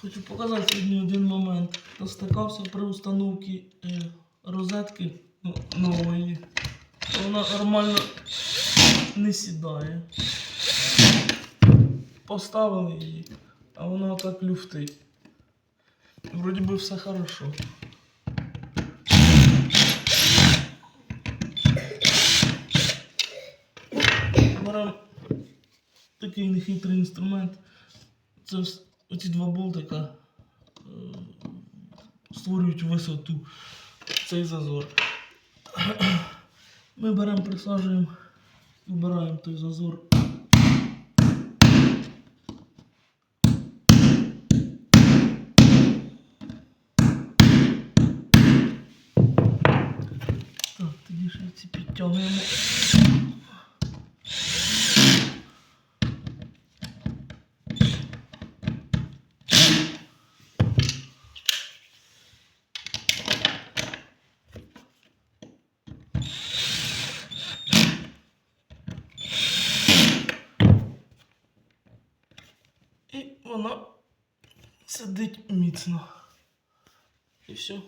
Хочу показати сьогодні один момент. Достикався при установці е, розетки ну, нової. Вона нормально не сідає. Поставили її, а вона так люфтить. Вроді би все хорошо. Беремо такий нехитрий інструмент. Це оці два болтика е, створюють висоту цей зазор. Ми беремо, присаджуємо, вибираємо той зазор. Так, тоді ще ці підтягуємо. І вона сидить міцно. І все.